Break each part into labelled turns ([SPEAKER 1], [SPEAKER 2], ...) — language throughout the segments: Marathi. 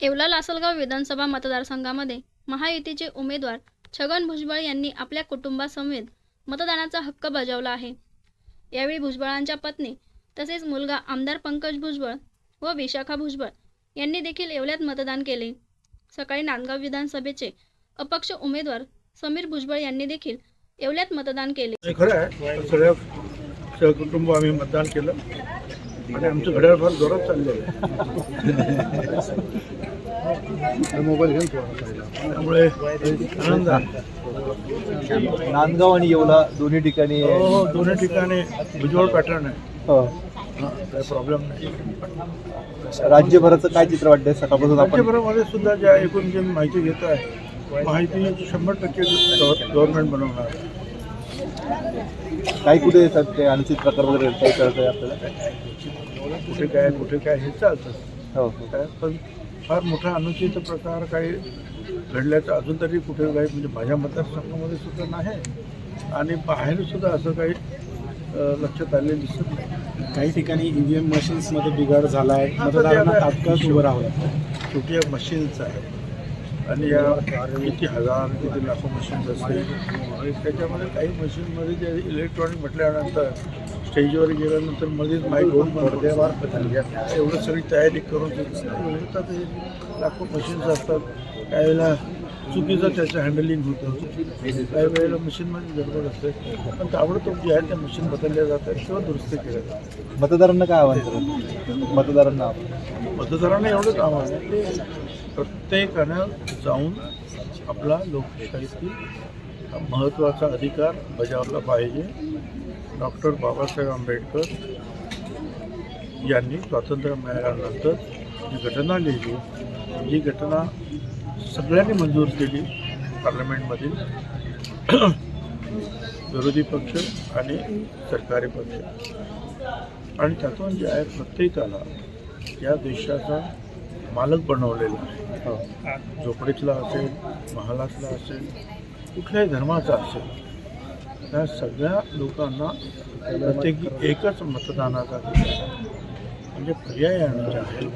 [SPEAKER 1] येवला लासलगाव विधानसभा मतदारसंघामध्ये महायुतीचे उमेदवार छगन भुजबळ यांनी आपल्या कुटुंबासमवेत मतदानाचा हक्क बजावला आहे. यावेळी भुजबळांच्या पत्नी तसेच मुलगा आमदार पंकज भुजबळ व विशाखा भुजबळ यांनी देखील येवल्यात मतदान केले. सकाळी नांदगाव विधानसभेचे अपक्ष उमेदवार समीर भुजबळ यांनी देखील येवल्यात मतदान केले.
[SPEAKER 2] खरं आहे. सगळ्या आम्ही मतदान केलं. आणि आमचं घड्याळ फार जोरात चाललं मोबाईल घेऊन त्यामुळे आनंद
[SPEAKER 3] नांदगाव आणि येवला दोन्ही ठिकाणी
[SPEAKER 2] हो हो दोन्ही ठिकाणी भुजबळ पॅटर्न आहे.
[SPEAKER 3] हो.
[SPEAKER 2] हां काही प्रॉब्लेम नाही.
[SPEAKER 3] राज्यभराचं काय चित्र वाटतंय? सकाळपासून आपण
[SPEAKER 2] राज्यभरामध्ये सुद्धा ज्या एकूण जे माहिती घेत आहे माहिती शंभर टक्के गव्हर्नमेंट बनवणार.
[SPEAKER 3] काय कुठे येतात ते अनुचित प्रकार वगैरे काही कळत आहे आपल्याला?
[SPEAKER 2] कुठे काय कुठे काय हे चालतं.
[SPEAKER 3] हो.
[SPEAKER 2] काय पण फार मोठा अनुचित प्रकार काही घडल्याचं अजून तरी कुठे काही म्हणजे माझ्या मतदारसंघामध्ये सुद्धा नाही. आणि बाहेर सुद्धा असं काही लक्षात आलेलं दिसत नाही.
[SPEAKER 4] काही ठिकाणी ईव्हीएम मशीन्समध्ये बिघाड झाला आहे मतदारांना तात्काळ उभं राहावं.
[SPEAKER 2] शेवटी या मशीन्स आहेत. आणि या किती हजार किती लाखो मशीन्स असतील. त्याच्यामध्ये काही मशीनमध्ये जे इलेक्ट्रॉनिक म्हटल्यानंतर स्टेजवर गेल्यानंतर मध्येच माईक होऊन पडद्यावर एवढं सगळी तयारी करून ते हे लाखो मशीन्स असतात. काही वेळेला चुकीचं त्याचं हँडलिंग होतं. काही वेळेला मशीनमध्ये गडबड असते. पण ताबडतोब जे आहे त्या मशीन बदलल्या जातात किंवा दुरुस्ती केल्या जातात.
[SPEAKER 3] मतदारांना काय आव्हान करत मतदारांना.
[SPEAKER 2] मतदारांना एवढंच आव्हान आहे की प्रत्येकानं जाऊन आपला लोकशाहीतील महत्त्वाचा अधिकार बजावला पाहिजे. डॉक्टर बाबासाहेब आंबेडकर यांनी स्वातंत्र्य मिळाल्यानंतर जी घटना लिहिली जी घटना सगळ्यांनी मंजूर केली पार्लमेंटमधील विरोधी पक्ष आणि सरकारी पक्ष आणि त्यातून जे आहे प्रत्येकाला या देशाचा मालक बनवलेला आहे
[SPEAKER 3] हो.
[SPEAKER 2] झोपडीतला असेल महालातला असेल कुठल्याही धर्माचा असेल त्या सगळ्या लोकांना प्रत्येकी एकच मतदानाचा म्हणजे पर्यायाने जे आहे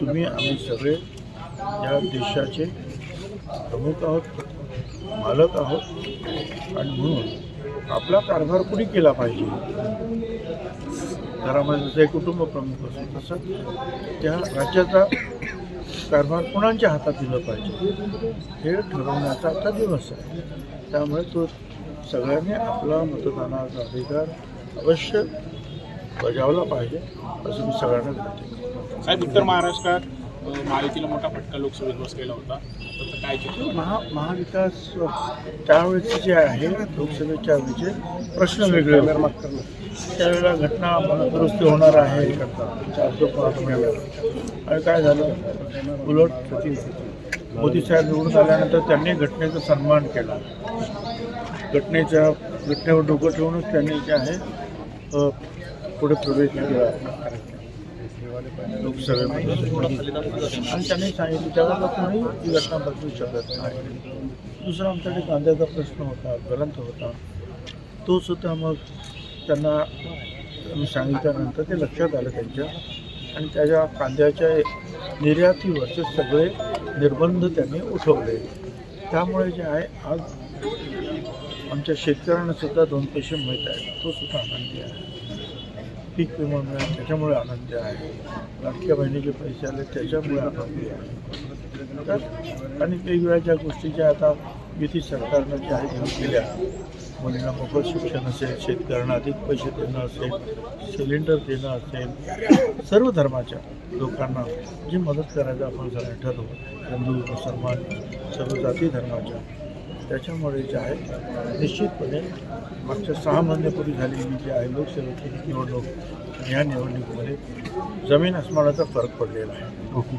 [SPEAKER 2] तुम्ही आम्ही सगळे या देशाचे प्रमुख आहोत मालक आहोत आणि म्हणून आपला कारभार कुणी केला पाहिजे? घरामध्ये जसं कुटुंब प्रमुख असतो तसं त्या राज्याचा कारभार कोणाच्या हातात दिलं पाहिजे? हे ठरवण्याचा आता दिवस आहे. त्यामुळे तो सगळ्यांनी आपला मतदानाचा अधिकार अवश्य बजावला पाहिजे असं मी सगळ्यांना विनंती
[SPEAKER 4] साहेब उत्तर महाराष्ट्रात महायुतीला मोठा फटका लोकसभेत बसलेला होता. त्याचं काय
[SPEAKER 2] महा महाविकास त्यावेळेचे जे आहे लोकसभेच्या वेळेचे प्रश्न वेगळे होते. त्यावेळेला घटना दुरुस्ती होणार आहे चारशे पाच महिन्यात. आणि काय झालं? उलट मोदी साहेब निवडून आल्यानंतर त्यांनी घटनेचा सन्मान केला. घटनेच्या घटनेवर डोकं ठेवूनच त्यांनी जे आहे पुढे प्रवेश केला. लोकसभेमध्ये आणि त्यांनी सांगितलं त्यावेळेला कोणी ती घटना बदलू शकत नाही. दुसरा आमच्याकडे कांद्याचा प्रश्न होता ग्रंथ होता. तो सुद्धा मग त्यांना सांगितल्यानंतर ते लक्षात आलं त्यांच्या. आणि त्याच्या कांद्याच्या निर्यातीवरचे सगळे निर्बंध त्यांनी उठवले. त्यामुळे जे आहे आज आमच्या शेतकऱ्यांना सुद्धा दोन पैसे मिळत आहेत. तो सुद्धा आनंदी आहे. पीक विमा मिळाला त्याच्यामुळे आनंदी आहे. लाडक्या बहिणीचे पैसे आले त्याच्यामुळे आनंदी आहे. तर आणि वेगवेगळ्या ज्या गोष्टी ज्या आता युती सरकारनं ज्या घेऊन केल्या. मुलींना मोफत शिक्षण असेल शेतकऱ्यांना अधिक पैसे देणं असेल सिलेंडर देणं असेल सर्व धर्माच्या लोकांना जी मदत करायचं आपण सगळे ठरवू. हिंदू मुसलमान सर्व जाती धर्माच्या त्याच्यामुळे जे आहे निश्चितपणे मागच्या सहा महिन्यापूर्वी झालेली जी आहे लोकसेवेची निवडणूक या निवडणुकीमध्ये जमीन आसमानाचा फरक पडलेला आहे.
[SPEAKER 3] ओके.